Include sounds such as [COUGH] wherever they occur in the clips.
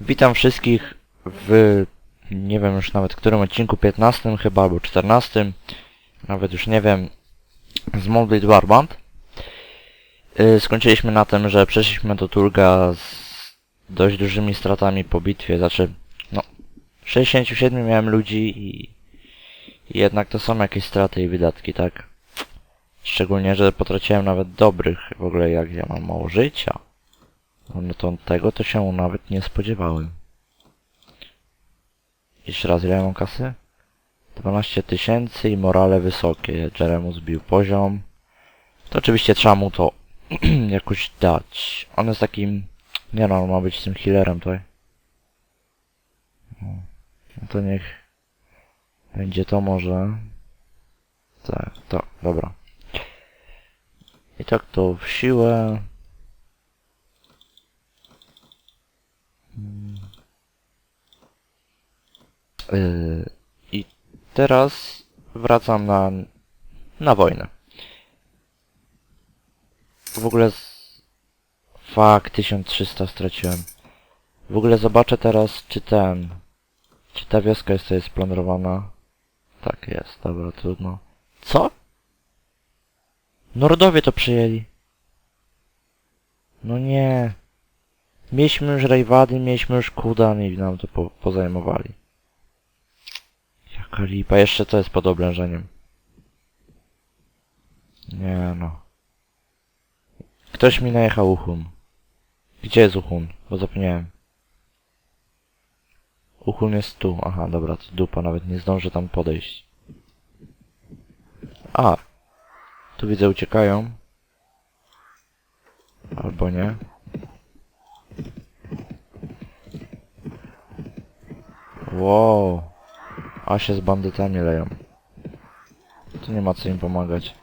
Witam wszystkich w nie wiem już nawet którym odcinku, 15 chyba albo 14, nawet już nie wiem, z Molded Warband. Yy, skończyliśmy na tym, że przeszliśmy do Turga z dość dużymi stratami po bitwie, znaczy no 67 miałem ludzi i jednak to są jakieś straty i wydatki, tak? Szczególnie, że potraciłem nawet dobrych, w ogóle jak ja mam mało życia. No to tego to się nawet nie spodziewałem. Jeszcze raz, ile ja mam kasy? 12 tysięcy i morale wysokie. Jeremu zbił poziom. To oczywiście trzeba mu to [CLEARS THROAT] jakoś dać. On jest takim... Nie no, on ma być tym healerem tutaj. No No to niech... Będzie to może... Tak, to, dobra. I tak to w siłę... Yy, I teraz wracam na, na wojnę. W ogóle z... Fuck, 1300 straciłem. W ogóle zobaczę teraz, czy ten... Czy ta wioska jest tutaj splądrowana. Tak jest, dobra, trudno. Co? Nordowie to przyjęli. No nie. Mieliśmy już Rejwady, mieliśmy już Kudan i nam to po, pozajmowali. Jaka lipa, jeszcze to jest pod oblężeniem. Nie no. Ktoś mi najechał Uchun. Gdzie jest Uchun? Bo zapomniałem. Uchun jest tu. Aha, dobra, to dupa, nawet nie zdążę tam podejść. A! Tu widzę uciekają. Albo nie. Wow. A się z bandytami leją. Tu nie ma co im pomagać.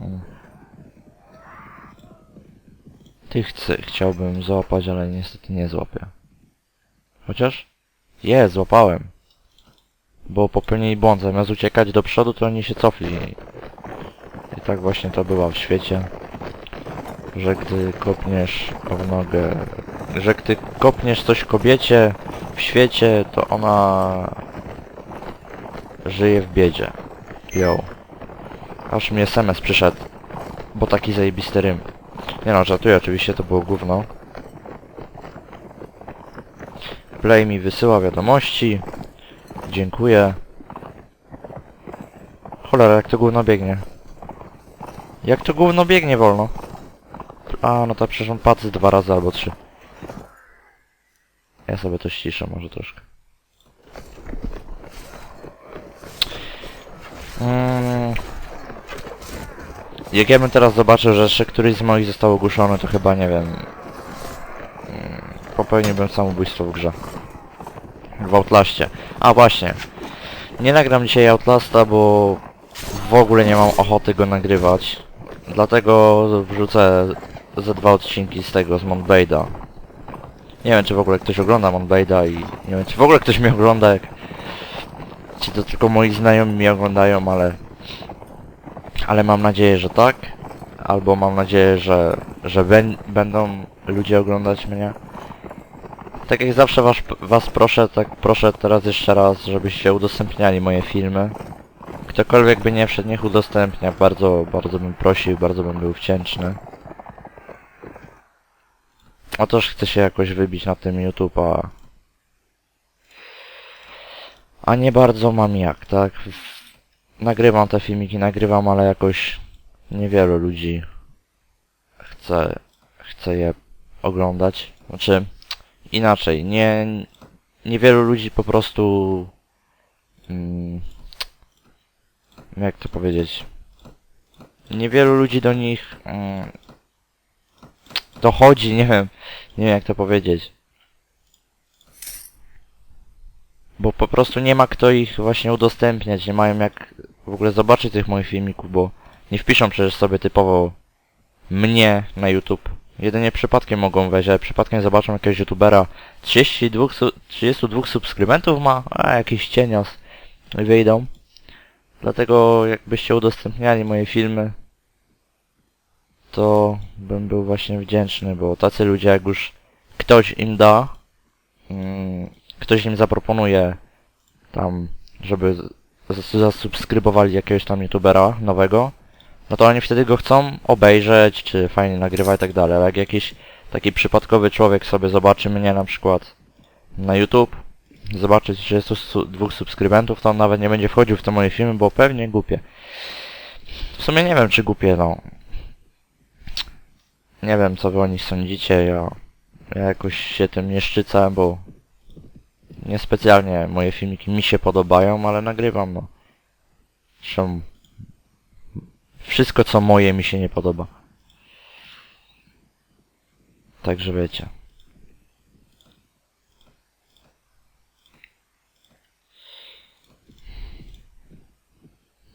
Mm. Tych chcę, chciałbym złapać, ale niestety nie złapię. Chociaż? Je, złapałem. Bo popełnili błąd. Zamiast uciekać do przodu, to oni się cofli. I tak właśnie to bywa w świecie. Że gdy kopniesz w nogę że gdy kopniesz coś kobiecie w świecie, to ona żyje w biedzie. Yo. Aż mi SMS przyszedł. Bo taki zajebisty rym. Nie no, żartuję, oczywiście to było gówno. Play mi wysyła wiadomości. Dziękuję. Cholera, jak to gówno biegnie. Jak to gówno biegnie wolno? A, no to przecież on patrzy dwa razy albo trzy. Ja sobie to ściszę może troszkę. Mm. Jak ja bym teraz zobaczył, że jeszcze któryś z moich został ogłuszony, to chyba nie wiem... Mm, Popełniłbym samobójstwo w grze. W Outlaście. A właśnie. Nie nagram dzisiaj Outlasta, bo w ogóle nie mam ochoty go nagrywać. Dlatego wrzucę ze dwa odcinki z tego, z Montbaida. Nie wiem, czy w ogóle ktoś ogląda Monbaida i nie wiem, czy w ogóle ktoś mnie ogląda, jak... Czy to tylko moi znajomi mnie oglądają, ale... Ale mam nadzieję, że tak. Albo mam nadzieję, że, że będą ludzie oglądać mnie. Tak jak zawsze was, was proszę, tak proszę teraz jeszcze raz, żebyście udostępniali moje filmy. Ktokolwiek by nie wszedł, niech udostępnia. Bardzo, bardzo bym prosił, bardzo bym był wdzięczny. Otóż chcę się jakoś wybić na tym YouTube, a... A nie bardzo mam jak, tak? Nagrywam te filmiki, nagrywam, ale jakoś niewielu ludzi chce, chce je oglądać. Znaczy, inaczej, nie... Niewielu ludzi po prostu... Mm, jak to powiedzieć? Niewielu ludzi do nich... Mm, dochodzi, nie wiem, nie wiem jak to powiedzieć. Bo po prostu nie ma kto ich właśnie udostępniać, nie mają jak w ogóle zobaczyć tych moich filmików, bo nie wpiszą przecież sobie typowo mnie na YouTube. Jedynie przypadkiem mogą wejść, ale przypadkiem zobaczą jakiegoś youtubera 32, su 32 subskrybentów ma, a jakiś cienios wyjdą. Dlatego jakbyście udostępniali moje filmy, to bym był właśnie wdzięczny, bo tacy ludzie jak już ktoś im da, mm, ktoś im zaproponuje tam, żeby zasubskrybowali jakiegoś tam youtubera nowego, no to oni wtedy go chcą obejrzeć, czy fajnie nagrywa i tak dalej, ale jak jakiś taki przypadkowy człowiek sobie zobaczy mnie na przykład na YouTube, zobaczy, że jest tu su- dwóch subskrybentów, to on nawet nie będzie wchodził w te moje filmy, bo pewnie głupie. W sumie nie wiem, czy głupie, no. Nie wiem, co wy o nich sądzicie, ja, ja jakoś się tym nie szczycę, bo niespecjalnie moje filmiki mi się podobają, ale nagrywam, no. Zresztą wszystko, co moje, mi się nie podoba. Także wiecie.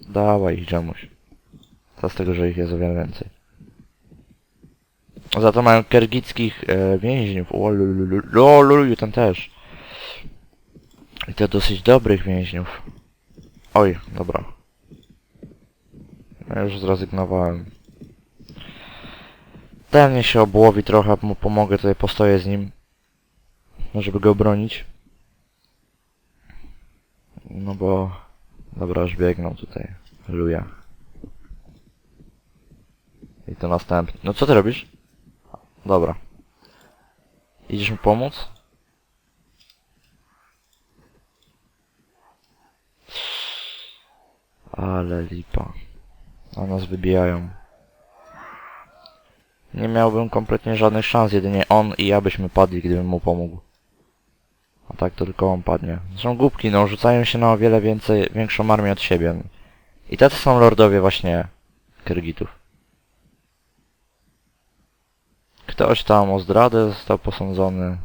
Dawaj ich, Jamuś. Co z tego, że ich jest o wiele więcej. Za to mają kergickich e, więźniów. Lulu, ten też. I to dosyć dobrych więźniów. Oj, dobra. Ja już zrezygnowałem. Ten mnie się obłowi trochę, mu pomogę, tutaj postoję z nim. No, żeby go bronić. No bo... Dobra, już biegną tutaj. Luja. I to następny. No co ty robisz? Dobra. Idziesz mi pomóc? Ale lipa. A nas wybijają. Nie miałbym kompletnie żadnych szans, jedynie on i ja byśmy padli, gdybym mu pomógł. A tak to tylko on padnie. Są głupki, no, rzucają się na o wiele więcej, większą armię od siebie. I tacy są lordowie właśnie Kyrgitów. Ktoś tam o zdradę został posądzony.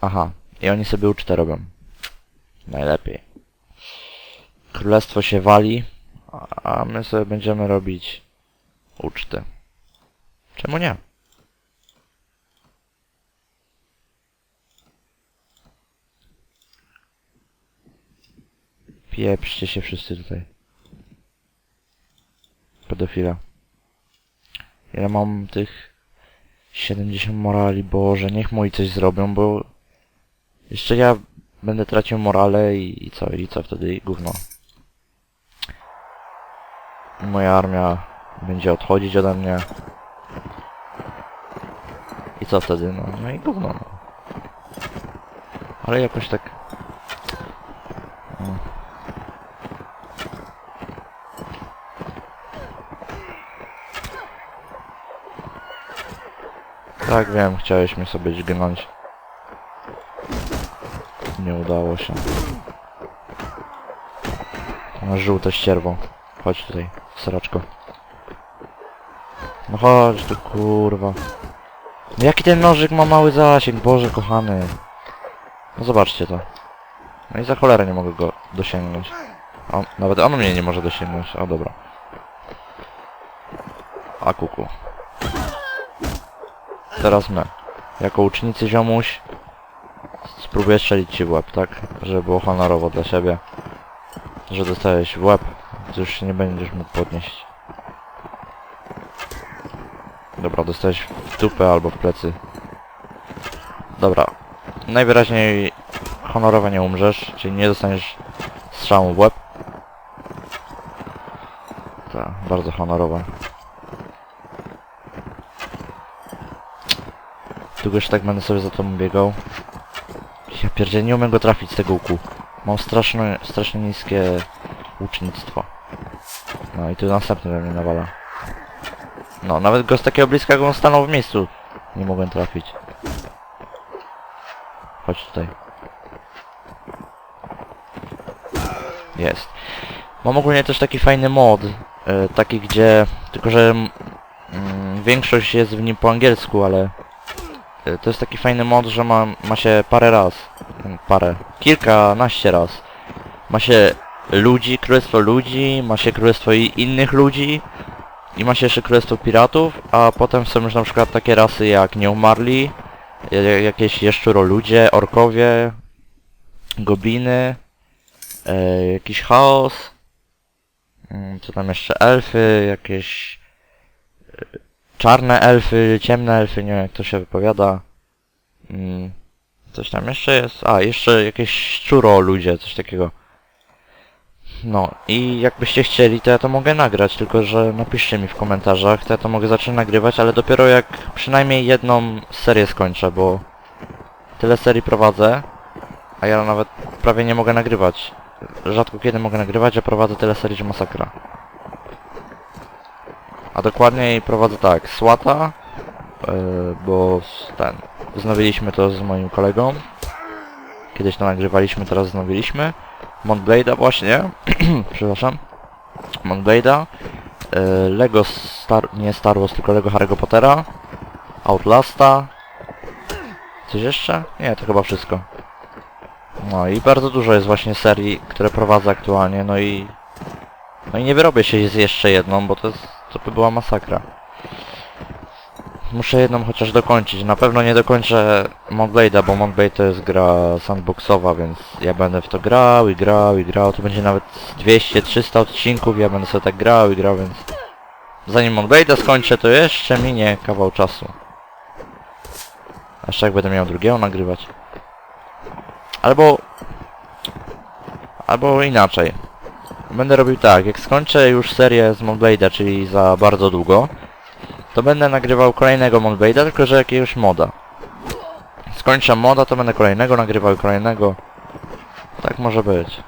Aha, i oni sobie ucztę robią. Najlepiej. Królestwo się wali, a- my sobie będziemy robić uczty. Czemu nie? Pieprzcie się wszyscy tutaj. Pedofila. Ja mam tych 70 morali, Boże, niech moi coś zrobią, bo jeszcze ja będę tracił morale i, i co, i co wtedy, gówno. Moja armia będzie odchodzić ode mnie. I co wtedy, no, no i gówno, no. Ale jakoś tak... Tak wiem, chciałeś mnie sobie dźgnąć. Nie udało się. Masz żółte ścierwo. Chodź tutaj, sraczko. No chodź tu, kurwa. No jaki ten nożyk ma mały zasięg, Boże kochany. No zobaczcie to. No i za cholerę nie mogę go dosięgnąć. On, nawet on mnie nie może dosięgnąć. O dobra. A kuku. Teraz my. Jako ucznicy ziomuś spróbuję strzelić ci w łeb, tak? Żeby było honorowo dla siebie. Że dostałeś w łeb, już się nie będziesz mógł podnieść. Dobra, dostałeś w dupę albo w plecy. Dobra. Najwyraźniej honorowo nie umrzesz, czyli nie dostaniesz strzału w łeb. Tak, bardzo honorowe. Długo już tak będę sobie za tobą biegał. Ja pierdzielę, nie umiem go trafić z tego łuku. Mam straszne, strasznie niskie łucznictwo. No i tu następny we mnie nawala. No, nawet go z takiego bliska, jak on stanął w miejscu, nie mogłem trafić. Chodź tutaj. Jest. Mam ogólnie też taki fajny mod, y, taki gdzie, tylko że mm, większość jest w nim po angielsku, ale to jest taki fajny mod, że ma, ma się parę raz, mm, parę, kilkanaście raz. Ma się ludzi, królestwo ludzi, ma się królestwo i innych ludzi i ma się jeszcze królestwo piratów, a potem są już na przykład takie rasy jak nieumarli, ja- ja- jakieś jeszczuroludzie, orkowie, gobliny, e, jakiś chaos, Mm, Co tam jeszcze? Elfy, jakieś... Czarne elfy, ciemne elfy, nie wiem jak to się wypowiada. Mm, Coś tam jeszcze jest? A, jeszcze jakieś szczuro ludzie, coś takiego. No i jakbyście chcieli, to ja to mogę nagrać, tylko że napiszcie mi w komentarzach, to ja to mogę zacząć nagrywać, ale dopiero jak przynajmniej jedną serię skończę, bo tyle serii prowadzę, a ja nawet prawie nie mogę nagrywać. Rzadko kiedy mogę nagrywać, a prowadzę tyle serii, że masakra. A dokładniej prowadzę tak, Słata, yy, bo s- ten, wznowiliśmy to z moim kolegą. Kiedyś to nagrywaliśmy, teraz wznowiliśmy. Montblade'a właśnie, [CLEARS THROAT] przepraszam. Montblade'a, yy, Lego Star, nie Star Wars, tylko Lego Harry'ego Pottera, Outlasta, coś jeszcze? Nie, to chyba wszystko. No i bardzo dużo jest właśnie serii, które prowadzę aktualnie, no i... No i nie wyrobię się z jeszcze jedną, bo to jest... to by była masakra. Muszę jedną chociaż dokończyć. Na pewno nie dokończę Montblade'a, bo Montblade to jest gra sandboxowa, więc ja będę w to grał i grał i grał. To będzie nawet 200-300 odcinków, ja będę sobie tak grał i grał, więc... Zanim Montblade'a skończę, to jeszcze minie kawał czasu. Aż jak będę miał drugiego nagrywać. Albo... Albo inaczej. Będę robił tak, jak skończę już serię z Montblade'a, czyli za bardzo długo, to będę nagrywał kolejnego Montblade'a, tylko że jakiegoś moda. Skończę moda, to będę kolejnego nagrywał kolejnego. Tak może być.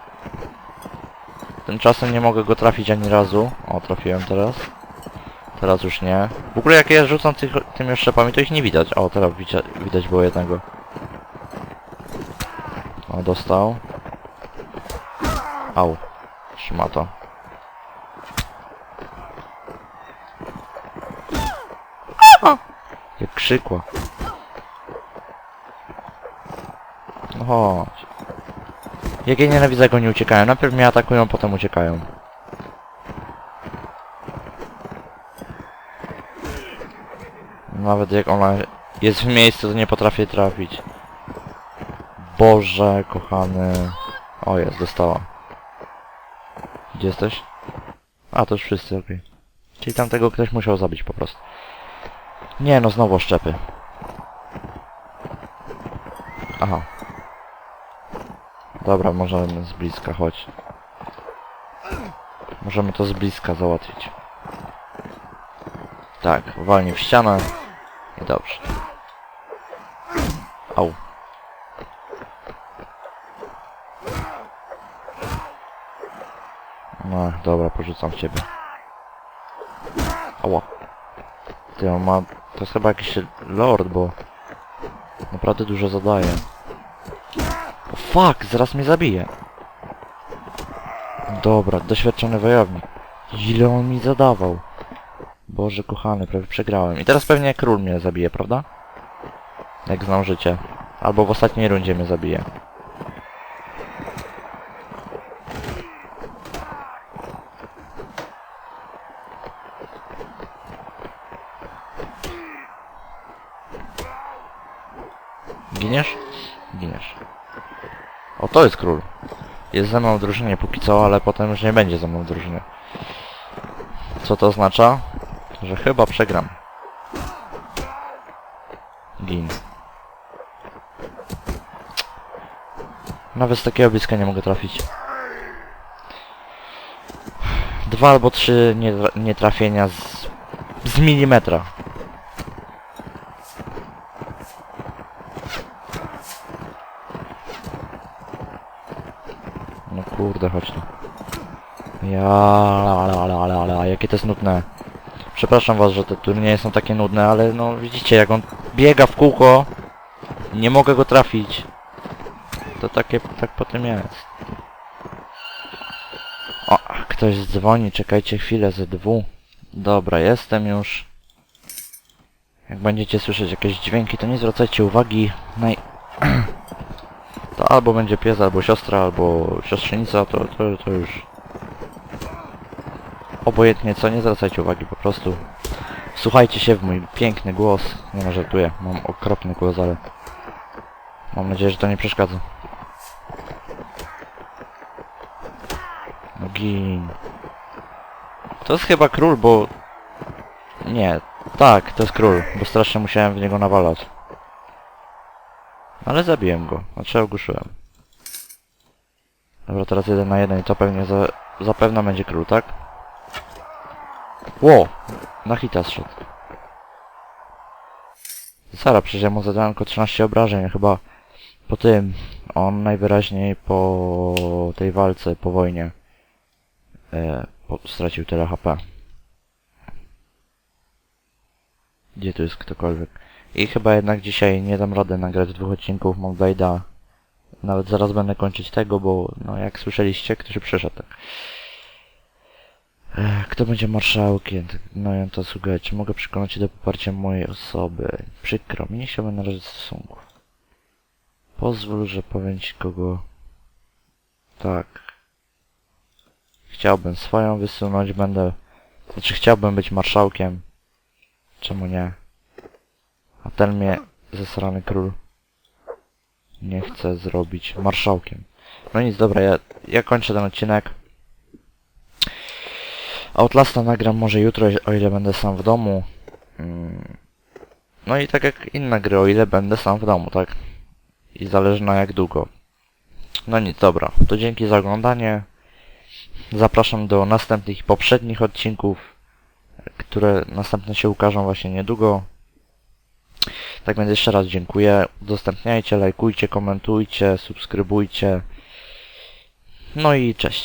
Tymczasem nie mogę go trafić ani razu. O, trafiłem teraz. Teraz już nie. W ogóle jak ja rzucam tych, tymi szczepami, to ich nie widać. O, teraz widać, widać było jednego. O, dostał. Au. Trzyma to. Jak krzykła. No chodź. Jak ja nienawidzę, jak oni uciekają. Najpierw mnie atakują, potem uciekają. Nawet jak ona jest w miejscu, to nie potrafię trafić. Boże, kochany. O, jest, dostała. Gdzie jesteś? A, to już wszyscy, okej. Czyli tamtego ktoś musiał zabić po prostu. Nie, no znowu szczepy. Aha. Dobra, możemy z bliska, chodź. Możemy to z bliska załatwić. Tak, walnij w ścianę. I dobrze. Au. No, dobra, porzucam ciebie. Ała. Ty, on ma... To jest chyba jakiś lord, bo... Naprawdę dużo zadaje. O fuck, zaraz mnie zabije. Dobra, doświadczony wojownik. Ile on mi zadawał? Boże kochany, prawie przegrałem. I teraz pewnie król mnie zabije, prawda? Jak znam życie. Albo w ostatniej rundzie mnie zabije. Giniesz? Giniesz. O, to jest król. Jest ze mną w drużynie póki co, ale potem już nie będzie ze mną w drużynie. Co to oznacza? Że chyba przegram. Gin. Nawet z takiego bliska nie mogę trafić. Dwa albo trzy nietra- nietrafienia z, z milimetra. No kurde, chodź tu. Ja, ale, ale, ale, ale, jakie to jest nudne. Przepraszam was, że te turnieje są takie nudne, ale no widzicie, jak on biega w kółko, nie mogę go trafić. To takie, tak potem jest. O, ktoś dzwoni, czekajcie chwilę, ze dwu. Dobra, jestem już. Jak będziecie słyszeć jakieś dźwięki, to nie zwracajcie uwagi. Naj... Albo będzie pies, albo siostra, albo siostrzenica, to, to, to już... Obojętnie co, nie zwracajcie uwagi po prostu. Słuchajcie się w mój piękny głos. Nie no, żartuję, mam okropny głos, ale... Mam nadzieję, że to nie przeszkadza. No gin. To jest chyba król, bo... Nie, tak, to jest król, bo strasznie musiałem w niego nawalać. Ale zabiłem go, znaczy ogłuszyłem. Dobra, teraz jeden na jeden i to pewnie za, zapewne będzie król, tak? Ło! Na hita zszedł. Sara, przecież ja mu zadałem tylko 13 obrażeń, chyba po tym. On najwyraźniej po tej walce, po wojnie e, po, stracił tyle HP. Gdzie tu jest ktokolwiek? I chyba jednak dzisiaj nie dam rady nagrać dwóch odcinków Monkblade'a. Nawet zaraz będę kończyć tego, bo no jak słyszeliście, ktoś przyszedł. Tak. Kto będzie marszałkiem? Tak, No ja to. Czy mogę przekonać się do poparcia mojej osoby? Przykro mi, nie chciałbym narazić stosunków. Pozwól, że powiem ci kogo... Tak. Chciałbym swoją wysunąć, będę... Znaczy chciałbym być marszałkiem. Czemu nie? A ten mnie, zesrany król, nie chce zrobić marszałkiem. No nic, dobra, ja, ja kończę ten odcinek. Outlasta nagram może jutro, o ile będę sam w domu. Mm. No i tak jak inne gry, o ile będę sam w domu, tak? I zależy na jak długo. No nic, dobra. To dzięki za oglądanie. Zapraszam do następnych poprzednich odcinków, które następne się ukażą właśnie niedługo. Tak więc jeszcze raz dziękuję. Udostępniajcie, lajkujcie, komentujcie, subskrybujcie. No i cześć.